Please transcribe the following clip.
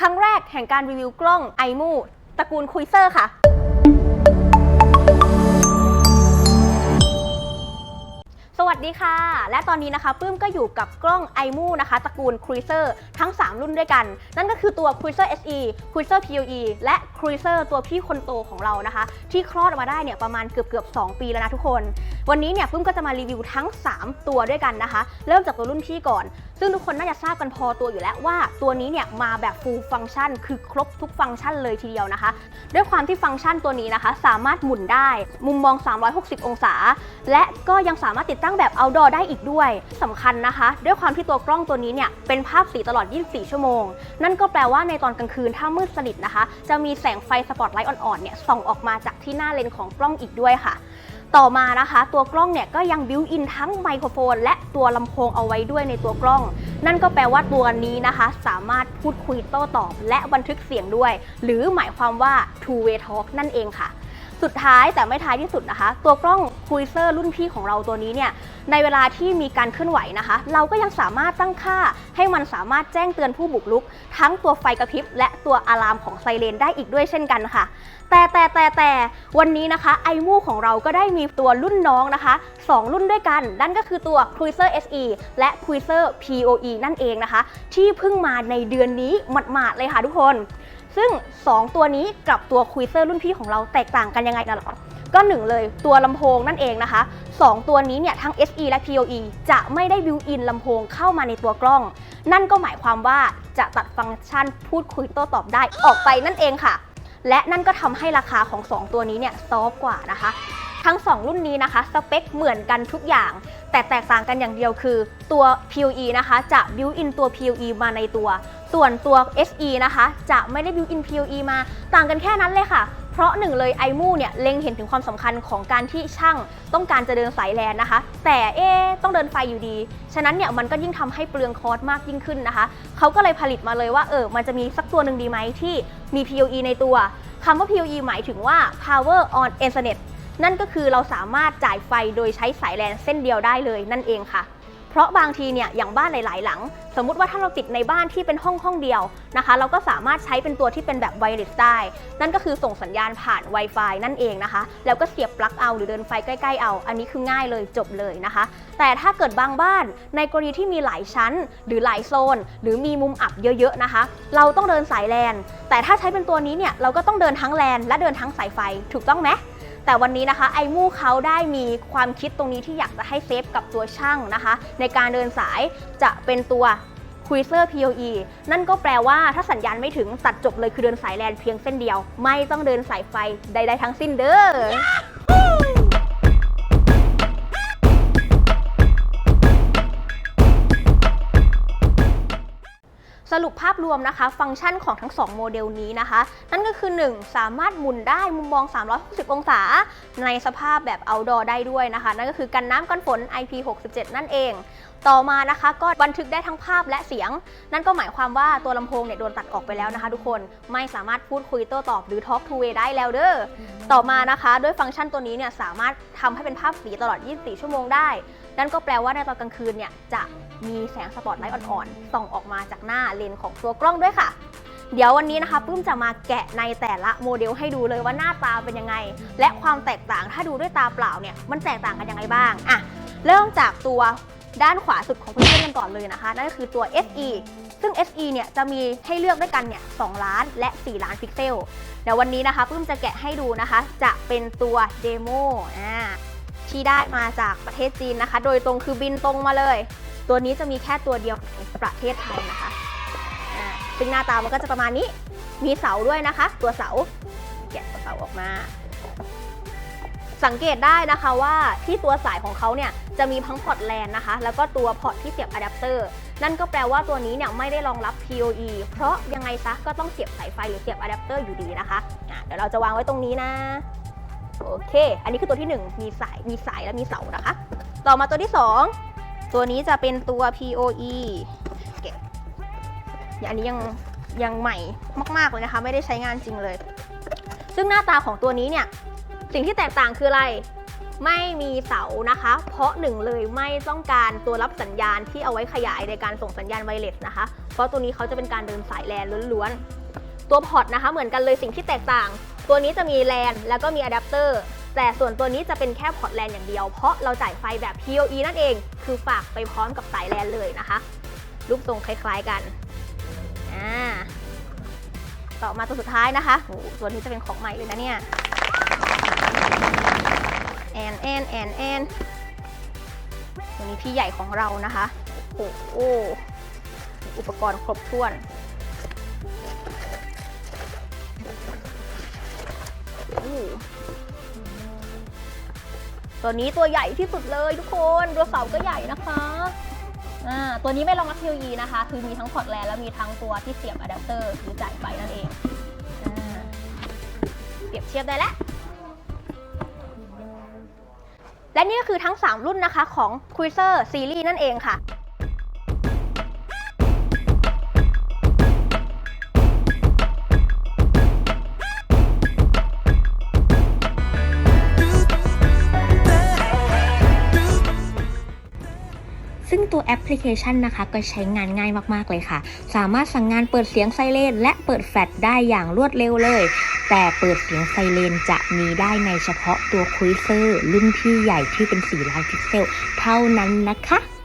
ครั้งแรกแห่งการรีวิวกล้อง i m o ตระกูลคุยเซอร์ค่ะ สวัสดีค่ะ และตอนนี้นะคะปื้มก็อยู่กับกล้อง i m o นะคะตระกูล Cruiser ทั้ง 3 รุ่นด้วยกัน นั่นก็คือตัว Cruiser SE Cruiser PoE และ Cruiser ตัวพี่คนโตของเรานะคะ ที่คลอดออกมาได้เนี่ยประมาณเกือบเกือบๆ2ปีแล้วนะทุกคน วันนี้เนี่ยปื้มก็จะมารีวิวทั้ง 3 ตัวด้วยกันนะคะ เริ่มจากตัวรุ่นพี่ก่อน ซึ่งทุกคนน่าจะทราบกันพอตัวอยู่แล้วว่าตัวนี้เนี่ยมาแบบ full function คือครบทุกฟังก์ชันเลยทีเดียวนะคะ ด้วยความที่ฟังก์ชันตัวนี้นะคะ สามารถหมุนได้มุมมอง 360 องศา และก็ยังสามารถติดตั้งแบบ outdoor ได้อีกด้วยสำคัญนะคะ ด้วยความที่ตัวกล้องตัวนี้เนี่ยเป็นภาพสีตลอด 24 ชั่วโมง นั่นก็แปลว่าในตอนกลางคืนถ้ามืดสนิทนะคะ จะมีแสงไฟสปอตไลท์อ่อนๆเนี่ยส่องออกมาจากที่หน้าเลนส์ของกล้องอีกด้วยค่ะ ต่อมานะคะตัวกล้องเนี่ยก็ยังบิวอินทั้งไมโครโฟน และตัวลำโพงเอาไว้ด้วยในตัวกล้อง นั่นก็แปลว่าตัวนี้นะคะ สามารถพูดคุยโต้ตอบ และบันทึกเสียงด้วย หรือหมายความว่า two way talk นั่นเองค่ะ สุดท้ายแต่ไม่ท้ายที่สุดนะคะ ตัวกล้อง คุยเซอร์รุ่นพี่ของเราตัวนี้เนี่ยในเวลาที่มีการเคลื่อนไหวนะคะ เราก็ยังสามารถตั้งค่าให้มันสามารถแจ้งเตือนผู้บุกรุก ทั้งตัวไฟกระพริบ และตัวอะลามของไซเรนได้อีกด้วยเช่นกันค่ะ แต่แต่แต่แต่วันนี้นะคะไอมูของเราก็ได้มีตัวรุ่นน้องนะคะ 2 รุ่นด้วยกัน นั่นก็คือตัว Cruiser SE และ Cruiser PoE นั่นเองนะคะ ที่เพิ่งมาในเดือนนี้หมาดๆเลยค่ะทุกคน ซึ่ง 2 ตัวนี้กับตัว Cruiser รุ่นพี่ของเราแตกต่างกันยังไงนะหรอ ก็หนึ่งเลยตัวลำโพงนั่นเองนะคะ 2 ตัวนี้เนี่ยทั้ง SE และ PoE จะไม่ได้บิวอินลำโพงเข้ามาในตัวกล้อง นั่นก็หมายความว่าจะตัดฟังก์ชันพูดคุยโต้ตอบได้ออกไปนั่นเองค่ะ และนั่นก็ทำให้ราคาของ 2 ตัวนี้เนี่ยซอฟกว่านะคะ ทั้ง 2 รุ่นนี้นะคะสเปคเหมือนกันทุกอย่าง แต่แตกต่างกันอย่างเดียวคือตัว PoE นะคะจะบิวอินตัว PoE มาในตัว ส่วนตัว SE นะคะ จะไม่ได้บิวอิน PoE มา ต่างกันแค่นั้นเลยค่ะ เพราะหนึ่งเลยไอมูเนี่ยเล็งเห็นถึงความสำคัญของการที่ช่างต้องการจะเดินสายแลนนะคะ แต่เอ๊ต้องเดินไฟอยู่ดี ฉะนั้นเนี่ยมันก็ยิ่งทำให้เปลืองคอร์สมากยิ่งขึ้นนะคะ เขาก็เลยผลิตมาเลยว่าเออมันจะมีสักตัวหนึ่งดีไหมที่มี PoE ในตัวคำว่า PoE หมายถึงว่า power on Ethernet นั่นก็คือเราสามารถจ่ายไฟโดยใช้สายแลนเส้นเดียวได้เลยนั่นเองค่ะ เพราะบางทีเนี่ยอย่างบ้านหลาย ๆ หลัง สมมุติว่าถ้าเราติดในบ้านที่เป็นห้องห้องเดียวนะคะ เราก็สามารถใช้เป็นตัวที่เป็นแบบไวเลสได้ นั่นก็คือส่งสัญญาณผ่าน Wi-Fi นั่นเองนะคะ แล้วก็เสียบปลั๊กเอาหรือเดินไฟใกล้ ๆ เอา อันนี้คือง่ายเลยจบเลยนะคะ แต่ถ้าเกิดบางบ้านในกรณีที่มีหลายชั้น หรือหลายโซน หรือมีมุมอับเยอะ ๆ นะคะ เราต้องเดินสายแลนแต่ถ้าใช้เป็นตัวนี้เนี่ยเราก็ต้องเดินทั้งแลนและเดินทั้งสายไฟถูกต้องไหม แต่วันนี้นะคะไอมูเขาได้มีความคิดตรงนี้ที่อยากจะให้เซฟกับตัวช่างนะคะ ในการเดินสายจะเป็นตัวคุยเซอร์ PoE นั่นก็แปลว่าถ้าสัญญาณไม่ถึงตัดจบเลยคือเดินสายแลนเพียงเส้นเดียว ไม่ต้องเดินสายไฟใดๆทั้งสิ้นเด้อ สรุปภาพรวมนะคะ ฟังก์ชันของทั้ง 2 โมเดลนี้นะคะ นั่นก็คือ 1 สามารถหมุนได้มุมมอง 360 องศา ในสภาพแบบ outdoor ได้ด้วยนะคะ นั่นก็คือกันน้ำกันฝน IP67 นั่นเอง ต่อมานะคะก็บันทึกได้ทั้งภาพและเสียง นั่นก็หมายความว่าตัวลำโพงเนี่ยโดนตัดออกไปแล้วนะคะทุกคนไม่สามารถพูดคุยโต้ตอบหรือ talk to way ได้แล้วเด้อต่อมานะคะ ด้วยฟังก์ชันตัวนี้เนี่ยสามารถทำให้เป็นภาพสีตลอด 24 ชั่วโมงได้ นั่นก็แปลว่าในตอนกลางคืนเนี่ยจะมีแสงสปอตไลท์อ่อนๆส่องออกมาจากหน้าเลนส์ของตัวกล้องด้วยค่ะ เดี๋ยววันนี้นะคะปื้มจะมาแกะในแต่ละโมเดลให้ดูเลยว่าหน้าตาเป็นยังไง และความแตกต่างถ้าดูด้วยตาเปล่าเนี่ยมันแตกต่างกันยังไงบ้างอะเริ่มจากตัวด้านขวาสุดของเพื่อนๆกันก่อนเลยนะคะ นั่นก็คือตัว SE ซึ่ง SE เนี่ยจะมีให้เลือกด้วยกันเนี่ย2ล้านและ 4 ล้านพิกเซลเดี๋ยววันนี้นะคะปื้มจะแกะให้ดูนะคะ จะเป็นตัวเดโมอ่าที่ได้มาจากประเทศจีนนะคะ โดยตรงคือบินตรงมาเลย ตัวนี้จะมีแค่ตัวเดียวในประเทศไทยนะคะ ซึ่งหน้าตามันก็จะประมาณนี้ มีเสาด้วยนะคะ ตัวเสา แกะตัวเสาออกมา สังเกตได้นะคะว่าที่ตัวสายของเขาเนี่ยจะมีทั้งพอร์ตแลนนะคะ แล้วก็ตัวพอร์ตที่เสียบอะแดปเตอร์ นั่นก็แปลว่าตัวนี้เนี่ยไม่ได้รองรับ PoE เพราะยังไงซะก็ต้องเสียบสายไฟหรือเสียบอะแดปเตอร์อยู่ดีนะคะอะเดี๋ยวเราจะวางไว้ตรงนี้นะโอเค อันนี้คือตัวที่ 1 มีสาย มีสายและมีเสานะคะ ต่อมาตัวที่ 2 ตัวนี้จะเป็นตัว PoE อันนี้ยังยังใหม่มากๆเลยนะคะ ไม่ได้ใช้งานจริงเลย ซึ่งหน้าตาของตัวนี้เนี่ย สิ่งที่แตกต่างคืออะไร ไม่มีเสานะคะ เพราะหนึ่งเลยไม่ต้องการตัวรับสัญญาณที่เอาไว้ขยายในการส่งสัญญาณไวเลสนะคะ เพราะตัวนี้เขาจะเป็นการเดินสายแลนล้วนๆ ตัวพอร์ตนะคะ เหมือนกันเลยสิ่งที่แตกต่าง ตัวนี้จะมีแลนแล้วก็มีอะแดปเตอร์แต่ส่วนตัวนี้จะเป็นแค่พอร์ตแลนอย่างเดียว เพราะเราจ่ายไฟแบบ PoE นั่นเอง คือฝากไปพร้อมกับสายแลนเลยนะคะ รูปทรงคล้ายๆกัน ต่อมาตัวสุดท้ายนะคะโอ้ตัวนี้จะเป็นของใหม่เลยนะเนี่ยแอนแอนแอนแอนตัวนี้พี่ใหญ่ของเรานะคะ โอ้โหอุปกรณ์ครบถ้วนตัวนี้ตัวใหญ่ที่สุดเลยทุกคนตัวเสาก็ใหญ่นะคะ อ่าตัวนี้ไม่รองรับ PoE นะคะ คือมีทั้งพอร์ตแลนแล้วมีทั้งตัวที่เสียบอะแดปเตอร์หรือจ่ายไฟนั่นเองอ่าเปรียบเทียบได้แล้วและนี่ก็คือทั้ง 3 รุ่นนะคะของ Cruiser Series นั่นเองค่ะ ซึ่งตัวแอปพลิเคชันนะคะ ก็ใช้งานง่ายมากๆเลยค่ะ สามารถสั่งงานเปิดเสียงไซเรนและเปิดแฟลชได้อย่างรวดเร็วเลย แต่เปิดเสียงไซเรนจะมีได้ในเฉพาะตัวคุยเซอร์รุ่นที่ใหญ่ที่เป็น 4 ล้านพิกเซล เท่านั้นนะคะ